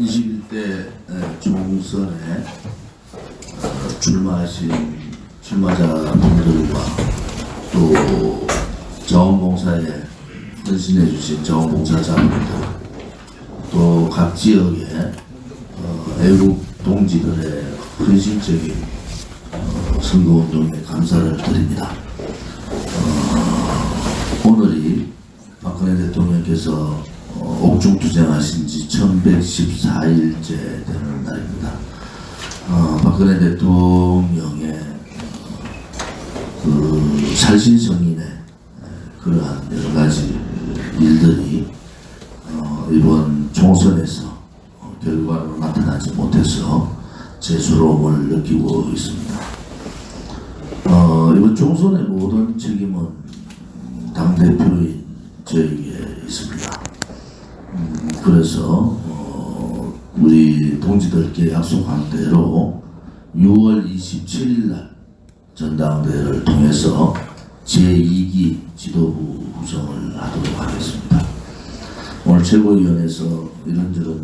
21대 총선에 어, 출마하신 출마자분들과 또 자원봉사에 헌신해 주신 자원봉사자분들 또 각 지역의 어, 애국 동지들의 헌신적인 어, 선거운동에 감사를 드립니다. 어, 오늘이 박근혜 대통령께서 어, 옥중투쟁하신 지 1114일째 되는 날입니다. 어, 박근혜 대통령의 어, 그 살신성인의 그러한 여러 가지 일들이 어, 이번 총선에서 어, 결과로 나타나지 못해서 제수로움을 느끼고 있습니다. 어, 이번 총선의 모든 책임은 당대표인 저에게 있습니다. 음, 그래서 어, 우리 동지들께 약속한 대로 6월 27일 날 전당대회를 통해서 제2기 지도부 구성을 하도록 하겠습니다. 오늘 최고위원회에서 이런저런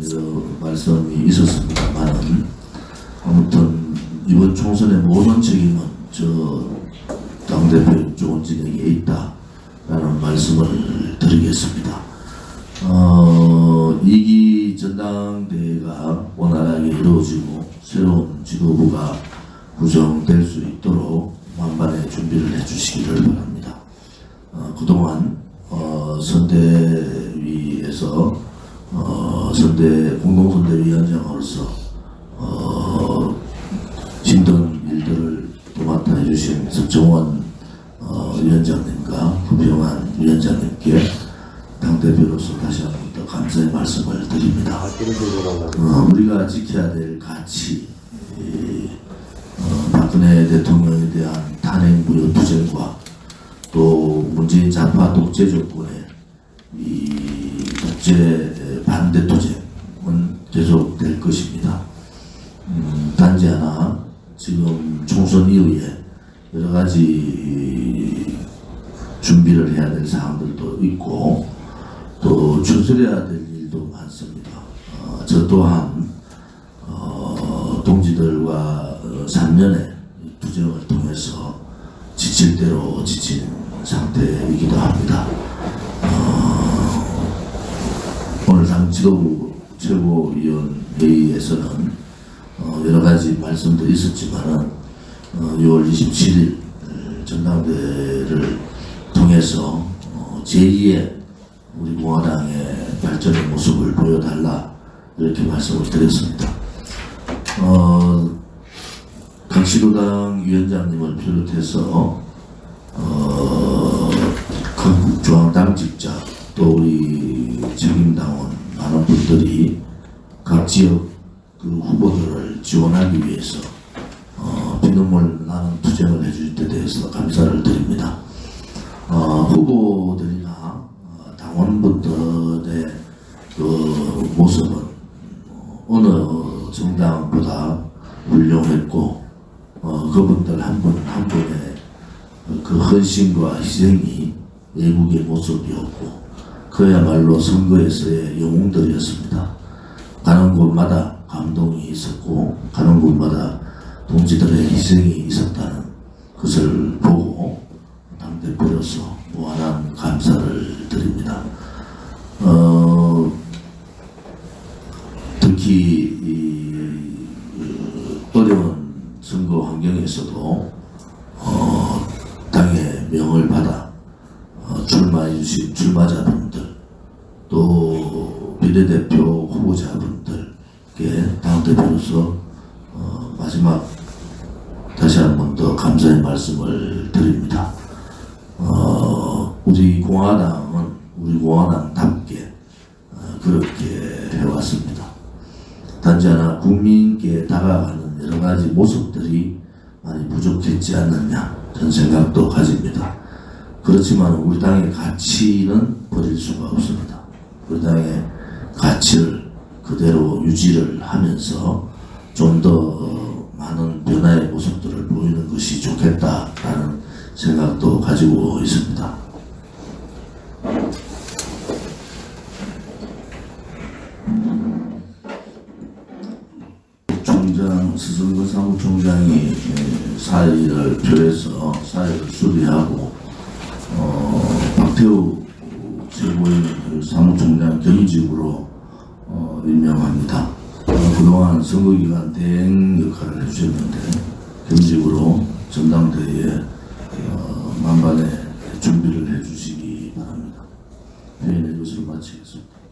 말씀이 있었습니다만은 아무튼 이번 총선의 모든 책임은 저 당대표 조원진에게 있다라는 말씀을 드리겠습니다. 어, 이기 전당대회가 원활하게 이루어지고 새로운 지도부가 구성될 수 있도록 만반의 준비를 해주시기를 바랍니다. 어, 그동안 어, 선대위에서 어, 선대 공동선대위원장으로서 어, 힘든 일들을 도맡아 해주신 석정원 어, 위원장님과 후평한 위원장님께 당대표로서 다시 한 번 더 감사의 말씀을 드립니다. 어, 우리가 지켜야 될 가치, 이, 어, 박근혜 대통령에 대한 탄핵 무효 투쟁과 또 문재인 좌파 독재 정권의 이 독재 반대 투쟁은 계속될 것입니다. 음, 단지 하나 지금 총선 이후에 여러 가지 준비를 해야 될 사항들도 있고 또 추스려야 될 일도 많습니다. 어, 저 또한 어, 동지들과 어, 3년의 투쟁을 통해서 지칠 대로 지친 상태이기도 합니다. 어, 오늘 당 지도부 최고위원 회의에서는 어, 여러 가지 말씀도 있었지만은 어, 6월 27일 전당대회를 통해서 어, 제2의 우리 공화당의 발전의 모습을 보여달라 이렇게 말씀을 드렸습니다. 어, 강시도당 위원장님을 비롯해서 어, 각 중앙당 직자 또 우리 책임당원 많은 분들이 각 지역 그 후보들을 지원하기 위해서 어, 피눈물 나는 투쟁을 해줄 때 대해서 감사를 드립니다. 어, 후보들이나 어, 당 원분들의 그 모습은 어, 어느 정당보다 훌륭했고 어, 그분들 한 분 한 분의 그 헌신과 희생이 애국의 모습이었고 그야말로 선거에서의 영웅들이었습니다. 가는 곳마다 감동이 있었고 가는 곳마다 동지들의 희생이 있었다는 것을 보고 당 대표로서 무한한 감사를 드립니다. 어, 특히 이, 그 어려운 선거 환경에서도 어, 당의 명을 받아 어, 출마해 주신 출마자분들 또 비례대표 후보자분들께 당대표로서 어, 마지막 다시 한 번 더 감사의 말씀을 드립니다. 어, 우리 공화당은 우리 공화당답게 어, 그렇게 해왔습니다. 단지 하나 국민께 다가가는 여러 가지 모습들이 많이 부족했지 않느냐 저는 생각도 가집니다. 그렇지만 우리 당의 가치는 버릴 수가 없습니다. 우리 당의 가치를 그대로 유지를 하면서 좀 더 많은 변화의 모습들을 보이는 것이 좋겠다라는 생각도 가지고 있습니다. 사무총장, 스승근 사무 총장이 에, 사의를 표해서 사의를 수리하고 어, 박태우 최고위원을 사무총장 겸직으로 어, 임명합니다. 어, 그동안 선거기간 대행 역할을 해주셨는데 겸직으로 전당대회에 어, 만반의 준비를 해주시기 바랍니다. 회의는 이것으로 마치겠습니다.